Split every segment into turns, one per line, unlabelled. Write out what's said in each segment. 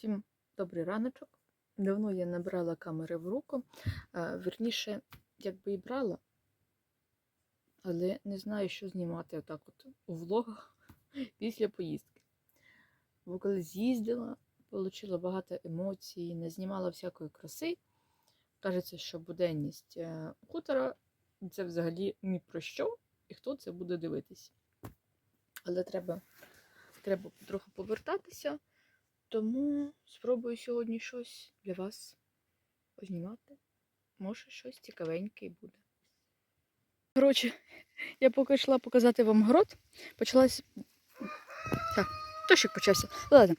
Всім добрий раночок. Давно я не брала камери в руку. Вірніше, якби і брала, але не знаю, що знімати отак от у влогах після поїздки. Бо коли з'їздила, отримала багато емоцій, не знімала всякої краси. Кажеться, що буденність е, хутора це взагалі ні про що, і хто це буде дивитися. Але треба, треба трохи повертатися. Тому спробую сьогодні щось для вас познімати. Може, щось цікавеньке і буде. Коротше, я поки йшла показати вам город, почалась. Так, дощик почався. Ладно.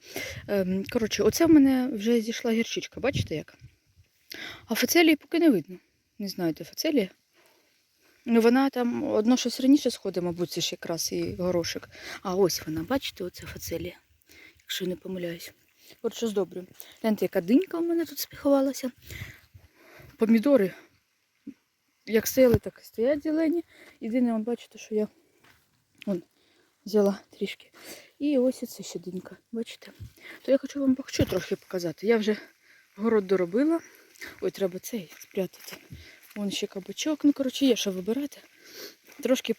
Ем, коротше, оце в мене вже зійшла гірчичка, бачите як? А фацелії поки не видно. Не знаю, де фацелія. Ну, вона там одно щось раніше сходить, мабуть, це ж якраз і горошик. А ось вона, бачите, оце фацелія, якщо не помиляюсь. От що добре. Гляньте, яка динька у мене тут спіховалася. Помідори, як стояли, так і стоять зелені. Єдине, он, бачите, що я вон, взяла трішки. І ось оце ще динька, бачите? То я хочу вам бахчу трохи показати. Я вже город доробила. Ой, треба цей спрятати. Вон ще кабачок. Ну, коротше, є що вибирати. Трошки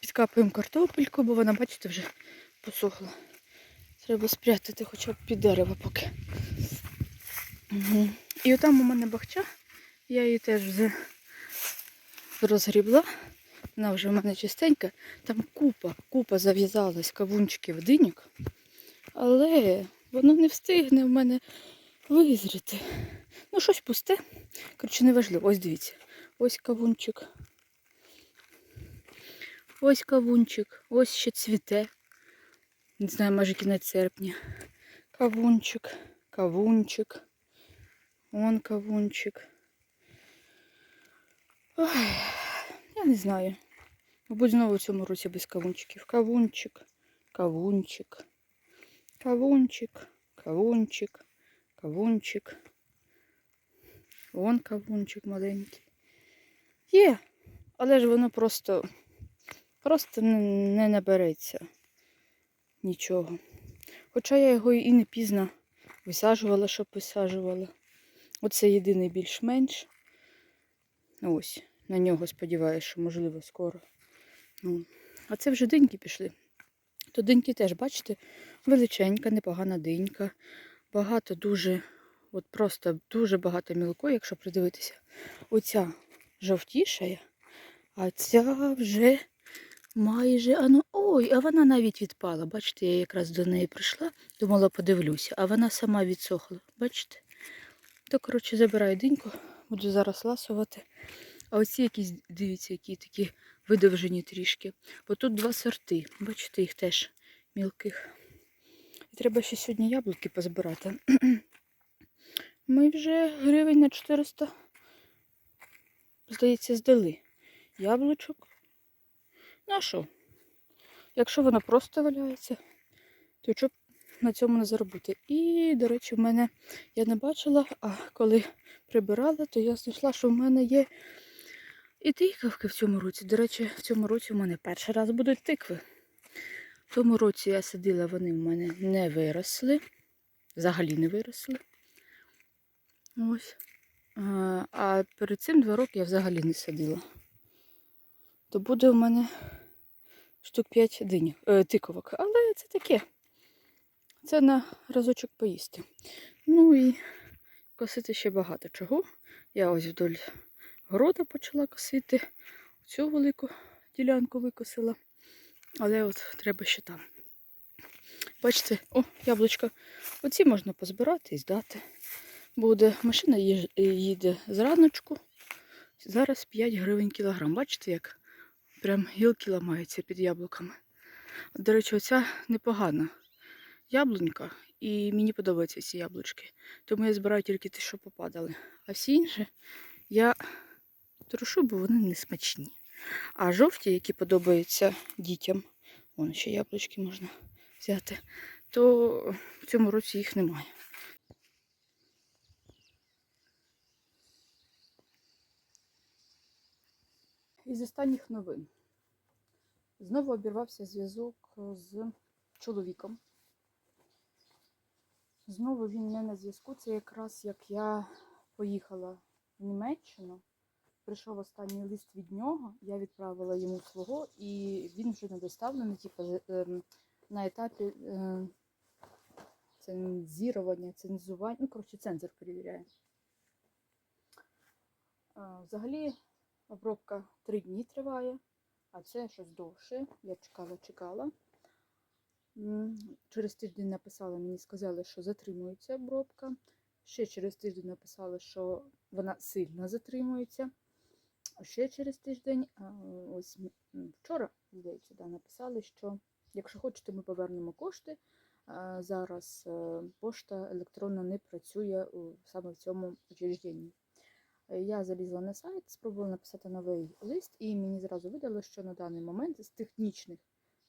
підкапуємо картопельку, бо вона, бачите, вже посохла. Треба спрятати хоча б під дерево поки. Угу. І отам у мене бахча. Я її теж вже розгрібла. Вона вже в мене чистенька. Там купа, купа зав'язалась кавунчиків диньок. Але воно не встигне в мене визріти. Ну, щось пусте. Коротше, неважливо. Ось дивіться. Ось кавунчик. Ось кавунчик. Ось ще цвіте. Не знаю, може кінець серпня. Кавунчик, кавунчик. Вон кавунчик. Ой, я не знаю. Мабуть, знову в цьому році без кавунчиків. Кавунчик, кавунчик, кавунчик, кавунчик, кавунчик. Вон кавунчик маленький. Є, але ж воно просто, просто не, набереться нічого. Хоча я його і не пізно висаджувала, щоб висаджувала. Оце єдиний більш-менш. Ось, на нього сподіваюся, що можливо скоро. Ну. А це вже диньки пішли. То диньки теж, бачите, величенька, непогана динька. Багато дуже, от просто дуже багато мілкої, якщо придивитися. Оця жовтішає, а ця вже майже, а ну, ой, а вона навіть відпала. Бачите, я якраз до неї прийшла, думала, подивлюся, а вона сама відсохла. Бачите? То, коротше, забираю диньку, буду зараз ласувати. А оці якісь, дивіться, які такі видовжені трішки. Бо тут два сорти. Бачите, їх теж мілких. І треба ще сьогодні яблуки позбирати. Ми вже гривень на 400, здається, здали. Яблучок. Ну що? Якщо воно просто валяється, то що на цьому не заробити. І, до речі, в мене я не бачила, а коли прибирала, то я знайшла, що в мене є і тикавки в цьому році. До речі, в цьому році в мене перший раз будуть тикви. В тому році я садила, вони в мене не виросли. Взагалі не виросли. Ось. А, перед цим два роки я взагалі не садила. То буде у мене штук 5 динь, е, тиковок. Але це таке. Це на разочок поїсти. Ну і косити ще багато чого. Я ось вдоль города почала косити. Цю велику ділянку викосила. Але от треба ще там. Бачите, о, яблучко. Оці можна позбирати і здати. Буде. Машина їде зраночку. Зараз 5 гривень кілограм. Бачите, як прям гілки ламаються під яблуками. До речі, оця непогана яблунька. І мені подобаються ці яблучки. Тому я збираю тільки ті, що попадали. А всі інші я трушу, бо вони не смачні. А жовті, які подобаються дітям, вон ще яблучки можна взяти, то в цьому році їх немає. Із останніх новин. Знову обірвався зв'язок з чоловіком. Знову він не на зв'язку. Це якраз як я поїхала в Німеччину. Прийшов останній лист від нього, я відправила йому свого, і він вже не доставлений, типу, ем, на етапі е, цензірування, цензування. Ну, коротше, цензор перевіряє. Взагалі обробка три дні триває, а це щось довше. Я чекала, чекала. Через тиждень написали, мені сказали, що затримується обробка. Ще через тиждень написали, що вона сильно затримується. А ще через тиждень, ось вчора, здається, да, написали, що якщо хочете, ми повернемо кошти. Зараз е, пошта електронна не працює саме в цьому учрежденні. Е, Я залізла на сайт, спробувала написати новий лист, і мені зразу видало, що на даний момент з технічних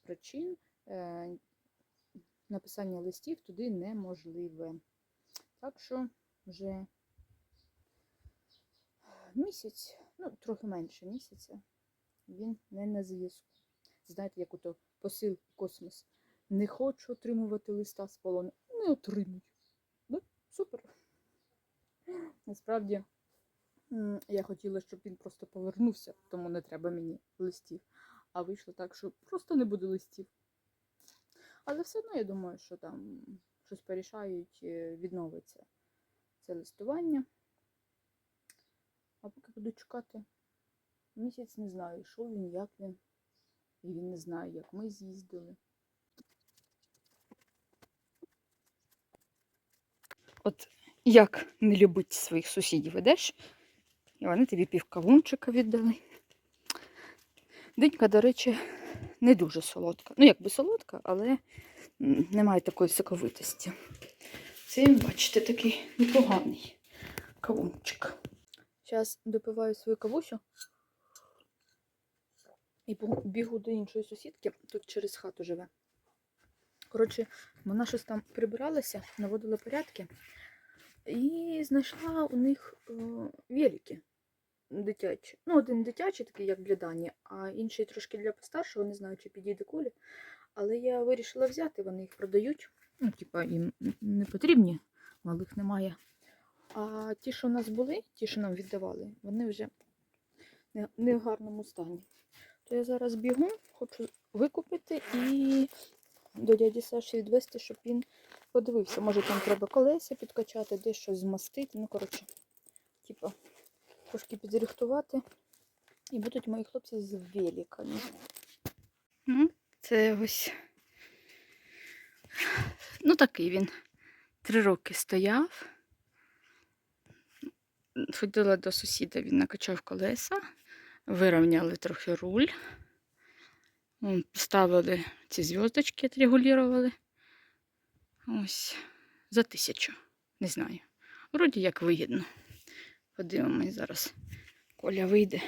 причин е, написання листів туди неможливе. Так що вже місяць, ну, трохи менше місяця, він не на зв'язку. Знаєте, як ото посил космос. Не хочу отримувати листа з полону. Не отримуй. Ну, супер. Насправді, я хотіла, щоб він просто повернувся, тому не треба мені листів. А вийшло так, що просто не буде листів. Але все одно я думаю, що там щось порішають, е, відновиться це листування. А поки буду чекати місяць, не знаю, що він, як він. І він не знає, як ми з'їздили. От як не любити своїх сусідів ведеш, і вони тобі півкавунчика віддали. Динька, до речі, не дуже солодка. Ну, якби солодка, але немає такої соковитості. Це, бачите, такий непоганий кавунчик. Зараз допиваю свою кавусю і бігу до іншої сусідки, тут через хату живе. Коротше, вона щось там прибиралася, наводила порядки і знайшла у них е, велики дитячі. Ну, один дитячий, такий, як для Дані, а інший трошки для постаршого, не знаю, чи підійде колі. Але я вирішила взяти, вони їх продають. Ну, типа, їм не потрібні, малих немає. А ті, що у нас були, ті, що нам віддавали, вони вже не, в гарному стані. То я зараз бігу, хочу викупити і до дяді Саші відвести, щоб він подивився. Може там треба колеса підкачати, десь щось змастити. Ну, коротше, типа, трошки підрихтувати. І будуть мої хлопці з великами. Ну, це ось. Ну, такий він. Три роки стояв. Ходила до сусіда, він накачав колеса, вирівняли трохи руль. М, Поставили ці зв'язочки, отрегулювали. Ось за тисячу. Не знаю. Вроді як вигідно. Подивимось зараз. Коля вийде.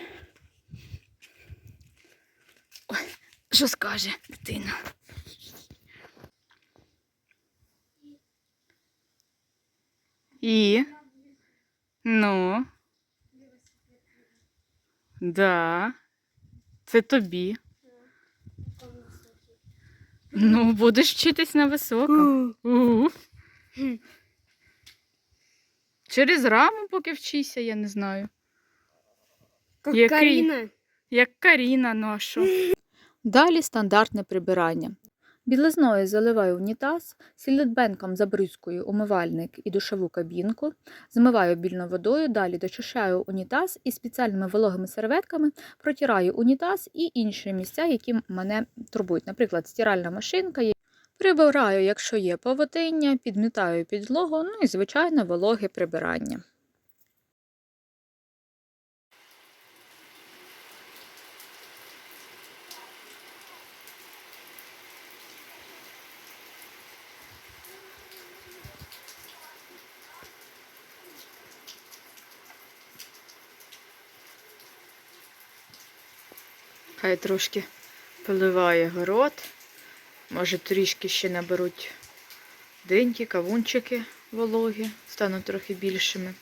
Ой, що скаже дитина? І? Ну. Да. Це тобі. Ну, будеш вчитись на високу. Через раму поки вчися, я не знаю.
Як,
Який?
Карина.
Як Каріна, ну а що? Далі стандартне прибирання. Білизною заливаю унітаз, сілітбенком забризкую умивальник і душову кабінку, змиваю більною водою, далі дочищаю унітаз і спеціальними вологими серветками протираю унітаз і інші місця, які мене турбують. Наприклад, стиральна машинка. Прибираю, якщо є павутиння, підмітаю підлогу, ну і, звичайно, вологе прибирання. Хай трошки поливає город. Може, трішки ще наберуть деньки, кавунчики вологі, стануть трохи більшими.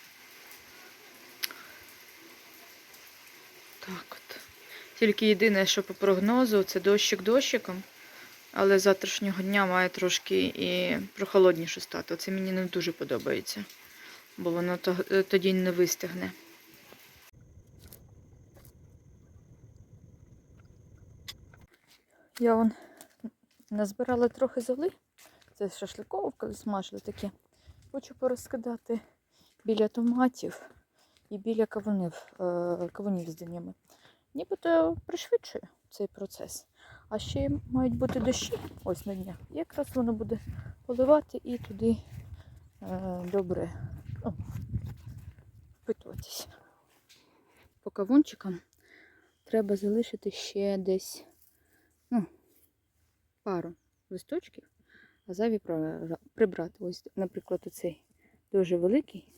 Так от. Тільки єдине, що по прогнозу, це дощик дощиком. Але з завтрашнього дня має трошки і прохолодніше стати. Це мені не дуже подобається, бо воно е, тоді не вистигне. Я вон назбирала трохи золи. Це з шашликовки смажили таке. Хочу порозкидати біля томатів і біля кавунів, е, кавунів з динями. Нібито пришвидшує цей процес. А ще мають бути дощі ось на днях. Якраз воно буде поливати і туди е, добре ну, впитуватися. По кавунчикам треба залишити ще десь ну, пару листочків, а зайві прибрати. Ось, наприклад, оцей дуже великий,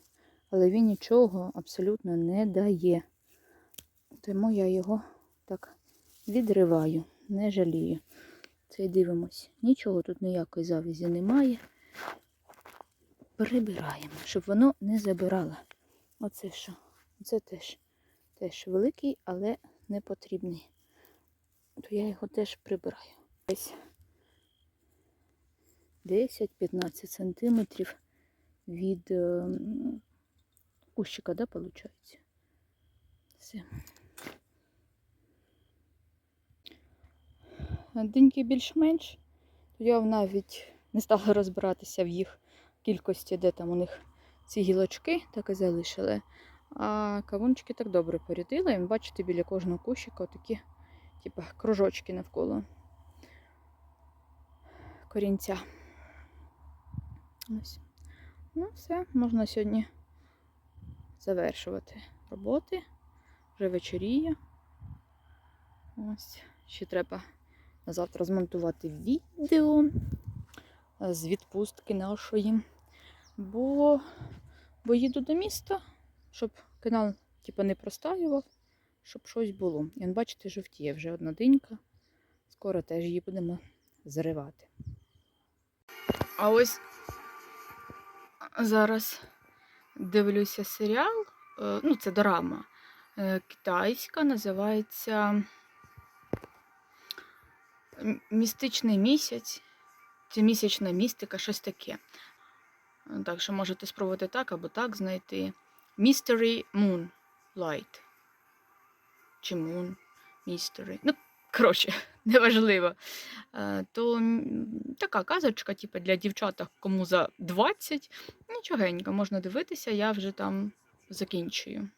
але він нічого абсолютно не дає. Тому я його так відриваю, не жалію. Це дивимось. Нічого тут ніякої завізі немає. Прибираємо, щоб воно не забирало. Оце що? Це теж, теж великий, але не потрібний. То я його теж прибираю. Десь 10-15 сантиметрів від е, кущика, да, виходить? Все. Деньки більш-менш. Я навіть не стала розбиратися в їх кількості, де там у них ці гілочки так і залишили. А кавунчики так добре порядила. І бачите, біля кожного кущика такі, типу, кружочки навколо корінця. Ось. Ну, все, можна сьогодні завершувати роботи. Вже вечоріє. Ось. Ще треба на завтра змонтувати відео з відпустки нашої. Бо, бо їду до міста, щоб канал типу, не простаював, щоб щось було. І бачите, жовтіє вже одна динька. Скоро теж її будемо зривати. А ось зараз дивлюся серіал. е, Ну, це дорама е, китайська, називається Містичний місяць. Це місячна містика, щось таке. Так що можете спробувати так або так знайти. Mystery Moon Light. Чи Moon Mystery. Ну, коротше, неважливо. Е, То така казочка, типу, для дівчаток, кому за 20. Нічогенько, можна дивитися, я вже там закінчую.